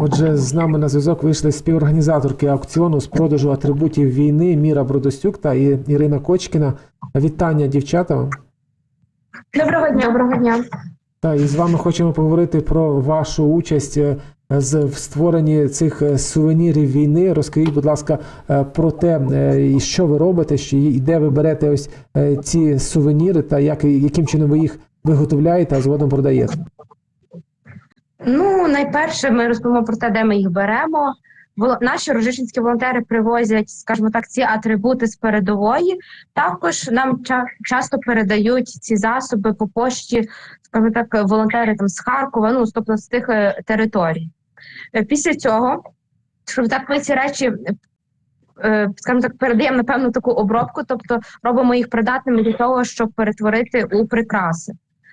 Отже, з нами на зв'язок вийшли співорганізаторки аукціону з продажу атрибутів війни Міра Бродостюк та Ірина Кочкіна. Вітання, дівчата. Доброго дня. Доброго дня. Та і з вами хочемо поговорити про вашу участь е, з в створенні цих е, сувенірів війни. Розкажіть, будь ласка, е, про те, що ви робите, і де ви берете ось ці сувеніри, та як яким чином ви їх виготовляєте, а згодом продаєте. Ну, найперше, ми розповімо про те, де ми їх беремо. Наші рожичинські волонтери привозять, скажімо так, ці атрибути з передової. Також нам ча- часто передають ці засоби по пошті, скажімо так, волонтери там з Харкова, ну тобто з тих е, територій. Е, Після цього, щоб так ми ці речі, е, скажімо так, передаємо на певну таку обробку, тобто робимо їх придатними для того, щоб перетворити у прикраси.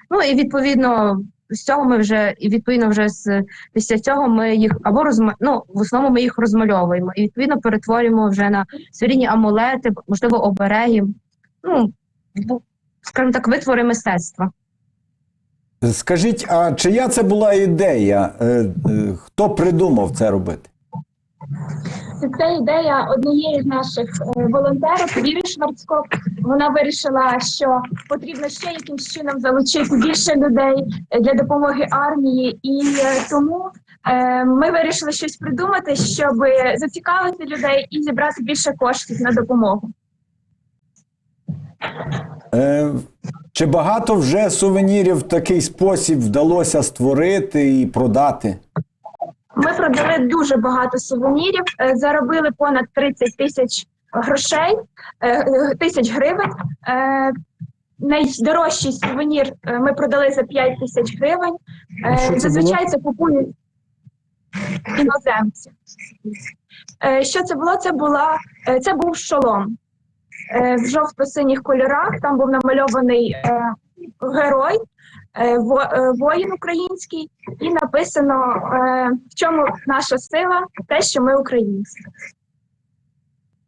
Ну і відповідно з цього ми вже і відповідно вже з після цього ми їх або розма... ну, в основному ми їх розмальовуємо і відповідно перетворюємо вже на своєрідні амулети, можливо, обереги. Ну скажімо так, витвори мистецтва. Скажіть, а чия це була ідея? Е, е, Хто придумав це робити? Це ідея однієї з наших е, волонтерів Віри Шварцко. Вона вирішила, що потрібно ще якимсь чином залучити більше людей е, для допомоги армії, і е, тому ми вирішили щось придумати, щоб зацікавити людей і зібрати більше коштів на допомогу. Е, Чи багато вже сувенірів в такий спосіб вдалося створити і продати? Ми продали дуже багато сувенірів, е, заробили понад 30 тисяч грошей, е, тисяч гривень. Е, Найдорожчий сувенір ми продали за 5 тисяч гривень. Це Зазвичай було? це купують іноземці. Що це було? Це була це був шолом в жовто-синіх кольорах. Там був намальований герой, воїн український, і написано е, в чому наша сила, те, що ми українці.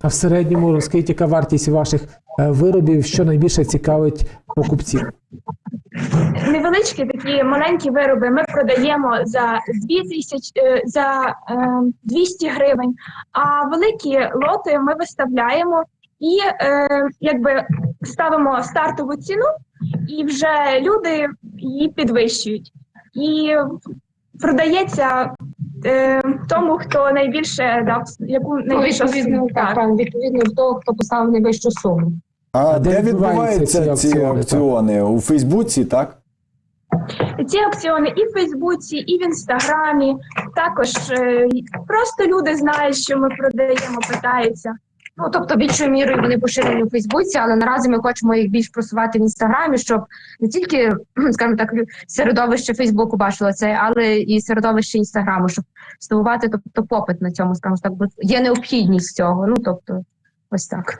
А в середньому розкажіть, яка вартість ваших е, виробів, що найбільше цікавить покупців? Невеличкі такі маленькі вироби ми продаємо за 2 тисяч е, за е, 200 гривень. А великі лоти ми виставляємо і е, якби ставимо стартову ціну, і вже люди її підвищують. І продається е, тому, хто найбільше дав яку найбільшу Ну, відповідно, суму. так, відповідно до того, хто поставив найвищу суму. А, де де відбуваються ці ці аукціони, аукціони? У Фейсбуці, так? Ці аукціони і в Фейсбуці, і в Інстаграмі. Також е, просто люди знають, що ми продаємо, питаються. Ну тобто більшою мірою вони поширені у Фейсбуці, але наразі ми хочемо їх більш просувати в інстаграмі, щоб не тільки, скажімо так, середовище Фейсбуку бачило це, але і середовище інстаграму, щоб здобувати тобто попит на цьому, скажімо так, бо є необхідність цього. Ну тобто, ось так.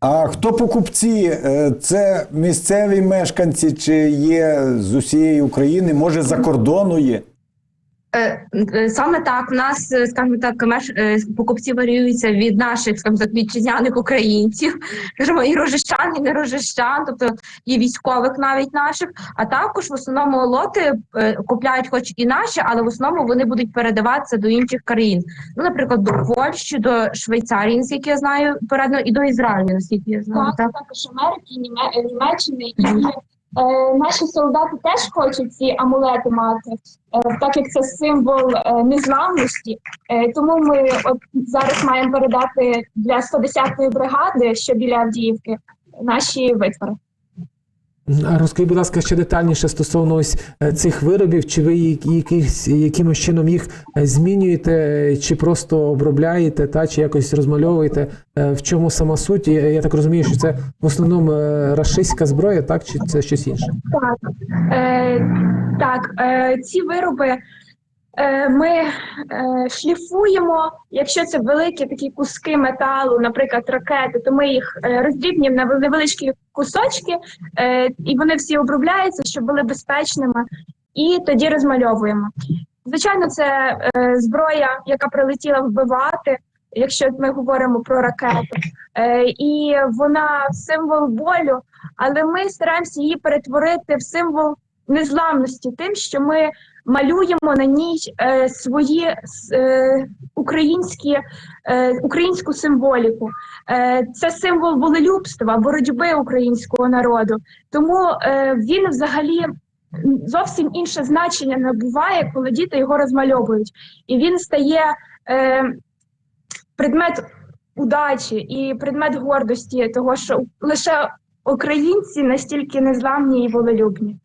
А хто покупці? Е, Це місцеві мешканці чи є з усієї України? Може, за кордону є? Е, е, Саме так, у нас, е, скажімо так, меш... покупці варіюються від наших, скажімо так, вітчизняних українців, скажімо, і рожищан, і не рожищан, тобто і військових навіть наших. А також в основному лоти купляють, хоч і наші, але в основному вони будуть передаватися до інших країн. Ну, наприклад, до Польщі, до Швейцарії, наскільки я знаю, передано, і до Ізраїлю, наскільки я знаю. Так, Так? також Америки, Німе- Німеччини і е, наші солдати теж хочуть ці амулети мати, е, так як це символ е, незламності. Тому ми от зараз маємо передати для 110-ї бригади, що біля Авдіївки, наші витвори. Розкажіть, будь ласка, ще детальніше стосовно ось е, цих виробів, чи ви якихось якимось чином їх е, змінюєте, чи просто обробляєте, та чи якось розмальовуєте? Е, В чому сама суть? Я, я так розумію, що це в основному рашистська зброя, так чи це щось інше? Так, е, так е, ці вироби ми е, шліфуємо. Якщо це великі такі куски металу, наприклад, ракети, то ми їх е, роздрібнюємо на невеличкі кусочки, е, і вони всі обробляються, щоб були безпечними, і тоді розмальовуємо. Звичайно, це е, зброя, яка прилетіла вбивати. Якщо ми говоримо про ракету, е, і вона символ болю, але ми стараємося її перетворити в символ незламності, тим, що ми малюємо на ній е, свої е, українські е, українську символіку. Е, це символ волелюбства, боротьби українського народу. Тому е, він взагалі зовсім інше значення набуває, коли діти його розмальовують, і він стає е, предмет удачі і предмет гордості, того що лише українці настільки незламні і волелюбні.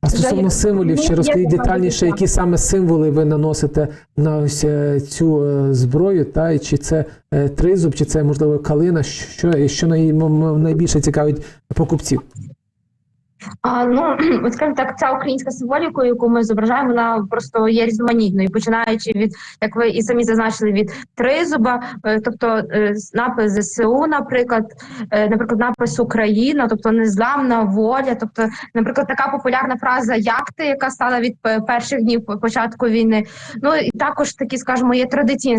А стосовно символів, ще ну, розкажіть детальніше, які саме символи ви наносите на ось е, цю е, зброю, та і чи це е, тризуб, чи це можливо калина? Що, що м- м- найбільше цікавить покупців? А, ну, от скажімо так, ця українська символіка, яку ми зображаємо, вона просто є різноманітною, починаючи від, як ви і самі зазначили, від тризуба, е, тобто е, напис ЗСУ, наприклад, е, наприклад, напис Україна, тобто незламна воля, тобто, наприклад, така популярна фраза Як ти, яка стала від перших днів початку війни. Ну і також такі, скажімо, є традиційна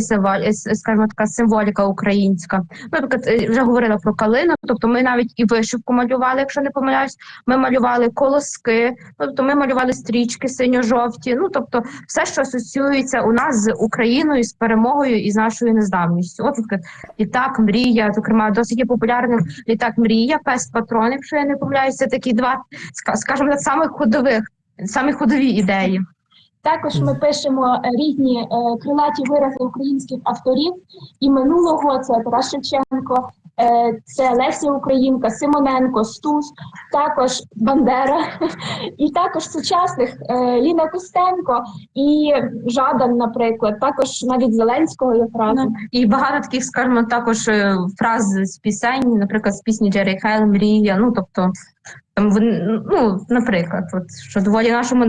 скажімо, така символіка українська. Наприклад, вже говорила про калину, тобто ми навіть і вишивку малювали, якщо не помиляюсь. Ми малювали колоски, тобто ми малювали стрічки синьо-жовті. Ну тобто, все, що асоціюється у нас з Україною, з перемогою і з нашою незламністю. От літак, мрія, зокрема, досить є популярним літак мрія, пес патрон, якщо я не помиляюсь, це такі два, ска- скажімо самих ходових, самі ходові ідеї. Також ми пишемо е, різні е, крилаті вирази українських авторів і минулого це Тарас Шевченко, це Леся Українка, Симоненко, Стус, також Бандера, і також сучасних е, Ліна Костенко і Жадан, наприклад, також навіть Зеленського є фраза. Ну, і багато таких, скажімо, також е, фраз з пісень, наприклад, з пісні Джері Хейл, Мрія. Ну тобто, там ну, наприклад, от що доволі нашому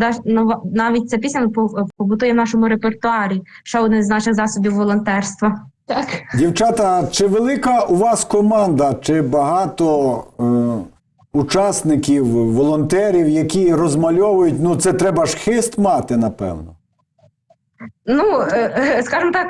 навіть ця пісня по- побутує в нашому репертуарі. Ще один з наших засобів волонтерства. Так. Дівчата, чи велика у вас команда, чи багато е, учасників, волонтерів, які розмальовують? Ну, це треба ж хист мати, напевно. Ну, е, е, скажімо так,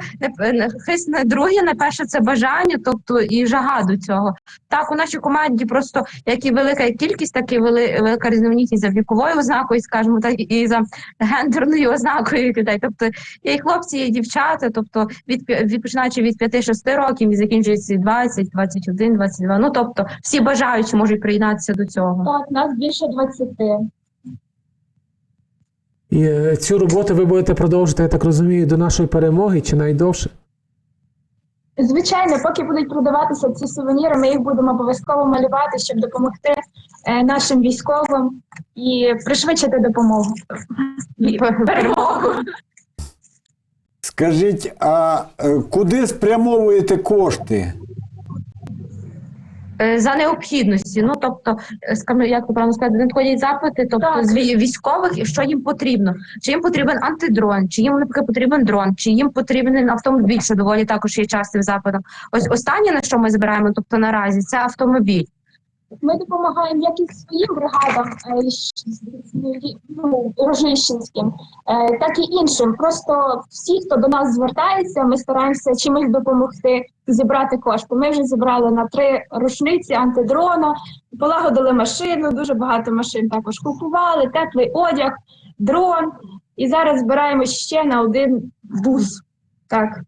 хист не друге, не перше це бажання, тобто і жага до цього. Так, у нашій команді просто як і велика кількість, так і велика різноманітність за віковою ознакою, скажімо так, і за гендерною ознакою людей. Тобто є і хлопці, і дівчата, тобто від, п'я- від починаючи від 5-6 років і закінчується 20, 21, 22. Ну тобто всі бажаючі можуть приєднатися до цього. Так, нас більше 20. І е, цю роботу ви будете продовжувати, я так розумію, до нашої перемоги чи найдовше? Звичайно, поки будуть продаватися ці сувеніри, ми їх будемо обов'язково малювати, щоб допомогти е, нашим військовим і пришвидшити допомогу. І Перемогу. Скажіть, а е, куди спрямовуєте кошти? Е, За необхідності, ну тобто, е, як ви правильно сказати, надходять запити, тобто Так. з військових, що їм потрібно. Чи їм потрібен антидрон, чи їм, наприклад, потрібен дрон, чи їм потрібен автомобіль, що доволі також є частим запитом. Ось останнє, на що ми збираємо, тобто наразі, це автомобіль. Ми допомагаємо як і своїм бригадам, е, ну, Рожищенським, е, так і іншим. Просто всі, хто до нас звертається, ми стараємося чимось допомогти зібрати кошти. Ми вже зібрали на три рушниці антидрона, полагодили машину, дуже багато машин також купували, теплий одяг, дрон. І зараз збираємо ще на один бус. Так.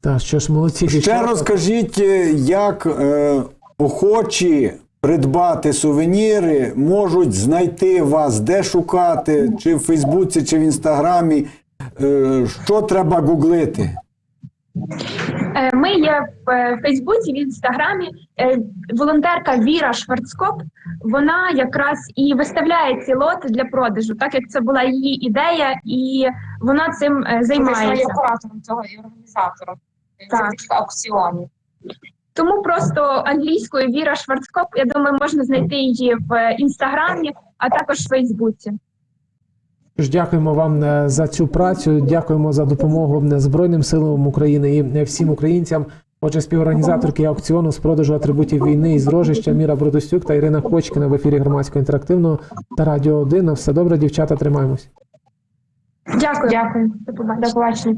Так, що ж, молодці Ще розкажіть, е, як е, охочі придбати сувеніри можуть знайти вас, де шукати, чи в Фейсбуці, чи в Інстаграмі. Е, що треба гуглити? Е, Ми є в е, Фейсбуці, в інстаграмі. Волонтерка Віра Шварцкоп. Вона якраз і виставляє ці лоти для продажу, так як це була її ідея, і вона цим займається. оператором цього і організатором Так. аукціонів. Тому просто англійською Віра Шварцкоп. Я думаю, можна знайти її в е, інстаграмі, а також в Фейсбуці. Дякуємо вам е, за цю працю. Дякуємо за допомогу е, Збройним силам України і всім українцям. Отже, співорганізаторки аукціону з продажу атрибутів війни із Рожища Міра Бродостюк та Ірина Кочкіна в ефірі громадського інтерактивного та радіо 1. На все добре, дівчата, тримаємось. Дякую. Дякую. До побачення. До побачення.